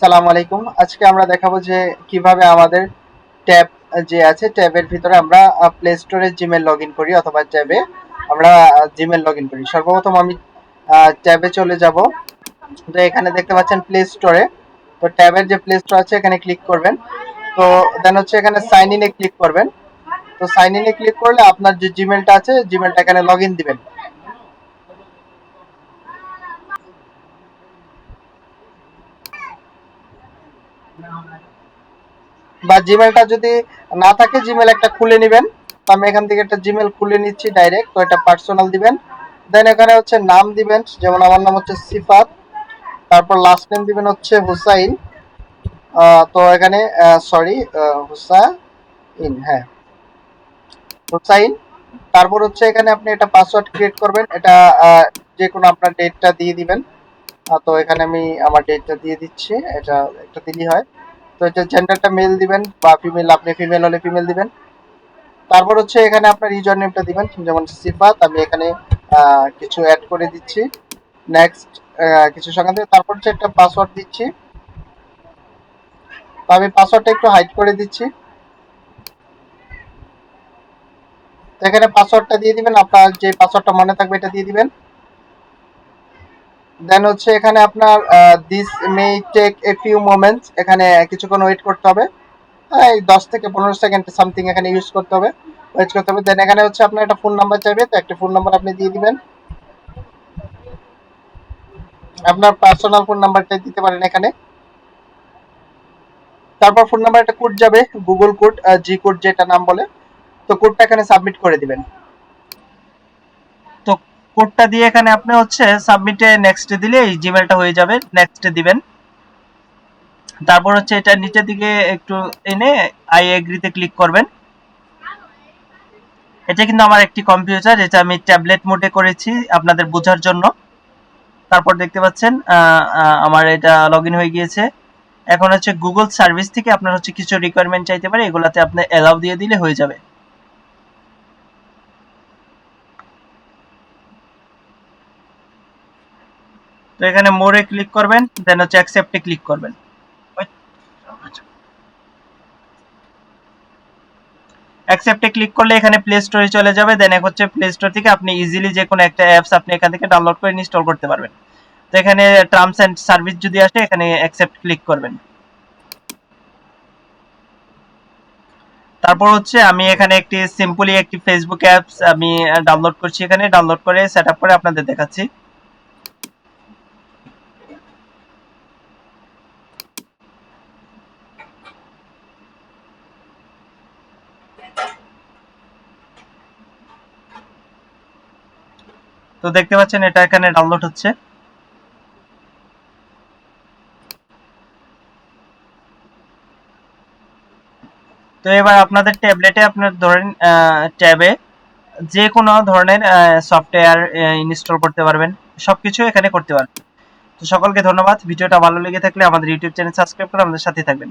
সালাম আলাইকুম। আজকে আমরা দেখাবো যে কীভাবে আমাদের ট্যাব যে আছে, ট্যাবের ভিতরে আমরা প্লে স্টোরে জিমেল লগ করি অথবা ট্যাবে আমরা জিমেল লগ ইন করি। সর্বপ্রথম আমি ট্যাবে চলে যাব। তো এখানে দেখতে পাচ্ছেন প্লে স্টোরে তো ট্যাবের যে প্লে স্টোর আছে, এখানে ক্লিক করবেন। তো দেন হচ্ছে এখানে সাইন ইনে ক্লিক করবেন। তো সাইন ইনে ক্লিক করলে আপনার যে জিমেলটা আছে জিমেলটা এখানে লগ ইন দিবেন। বা জিমেলটা যদি না থাকে জিমেল একটা খুলে নেবেন। তো আমি এখান থেকে একটা জিমেল খুলে নিচ্ছি ডাইরেক্ট তো এটা পার্সোনাল দিবেন। দেন এখানে হচ্ছে নাম দিবেন, যেমন আমার নাম হচ্ছে সিফাত, তারপর লাস্ট নেম দিবেন হচ্ছে হুসাইন। তো এখানে সরি হুসাইন হ্যাঁ। হুসাইন, তারপর হচ্ছে এখানে আপনি এটা পাসওয়ার্ড ক্রিয়েট করবেন। এটা যে কোনো আপনার ডেটটা দিয়ে দিবেন। তো এখানে আমি আমার ডেটটা দিয়ে দিচ্ছি। এটা একটা দিলেই হয়। তো এটা জেন্ডারটা মেল দিবেন বা ফিমেল আপনি ফিমেল হলে ফিমেল দিবেন। তারপর হচ্ছে এখানে আপনার ইউজার নেমটা দিবেন। যেমন সিফাত, আমি এখানে কিছু অ্যাড করে দিচ্ছি। নেক্সট কিছু সংখ্যা দিয়ে তারপর হচ্ছে একটা পাসওয়ার্ড দিচ্ছি। তো আমি পাসওয়ার্ডটা একটু হাইড করে দিচ্ছি। এখানে পাসওয়ার্ডটা দিয়ে দিবেন। আপনার যে পাসওয়ার্ডটা মনে থাকবে এটা দিয়ে দিবেন। দেন হচ্ছে এখানে আপনার this may take a few moments এখানে কিছুক্ষণ ওয়েট করতে হবে। এই দশ থেকে পনেরো সেকেন্ড সামথিং এখানে ইউজ করতে হবে ওয়েট করতে হবে। দেন এখানে হচ্ছে আপনার একটা ফোন নাম্বার চাইবে, তো একটা ফোন নাম্বার আপনি দিয়ে দিবেন। আপনার পার্সোনাল ফোন নাম্বারটা দিতে পারেন এখানে। তারপর ফোন নাম্বার একটা কোড যাবে গুগল কোড জি কোড যেটা নাম বলে, তো কোডটা এখানে সাবমিট করে দিবেন। কোডটা দিয়ে এখানে আপনি হচ্ছে সাবমিটে নেক্সট দিলে এই জিমেলটা হয়ে যাবে নেক্সটে দিবেন। তারপর হচ্ছে এটা নিচের দিকে একটু এনে আই এগ্রিতে ক্লিক করবেন। এটা কিন্তু আমার একটি কম্পিউটার এটা আমি ট্যাবলেট মোডে করেছি আপনাদের বোঝার জন্য। তারপর দেখতে পাচ্ছেন আমার এটা লগ হয়ে গিয়েছে। এখন হচ্ছে গুগল সার্ভিস থেকে আপনার হচ্ছে কিছু রিকোয়ারমেন্ট চাইতে পারে, এগুলাতে আপনি অ্যালাউ দিয়ে দিলে হয়ে যাবে। তো এখানে মোরে ক্লিক করবেন, দেন হচ্ছে অ্যাকসেপ্টে ক্লিক করবেন। অ্যাকসেপ্টে ক্লিক করলে এখানে প্লে স্টোরে চলে যাবে, দেন হচ্ছে প্লে স্টোর থেকে আপনি ইজিলি যে কোনো একটা অ্যাপস আপনি এখান থেকে ডাউনলোড করে ইনস্টল করতে পারবেন। তো এখানে টার্মস এন্ড সার্ভিস যদি আসে, এখানে অ্যাকসেপ্ট ক্লিক করবেন। তারপর হচ্ছে আমি এখানে একটি সিম্পলি একটি ফেসবুক অ্যাপস আমি ডাউনলোড করছি এখানে ডাউনলোড করে সেট করে আপনাদের দেখাচ্ছি। তো দেখতে পাচ্ছেন এটা এখানে ডাউনলোড হচ্ছে। তো এবার আপনাদের ট্যাবলেটে আপনার ধরেন ট্যাবে যে কোনো ধরনের সফটওয়্যার ইনস্টল করতে পারবেন। সবকিছু এখানে করতে পারবেন। তো সকলকে ধন্যবাদ। ভিডিওটা ভালো লেগে থাকলে আমাদের ইউটিউব চ্যানেল সাবস্ক্রাইব করে আমাদের সাথে থাকবেন।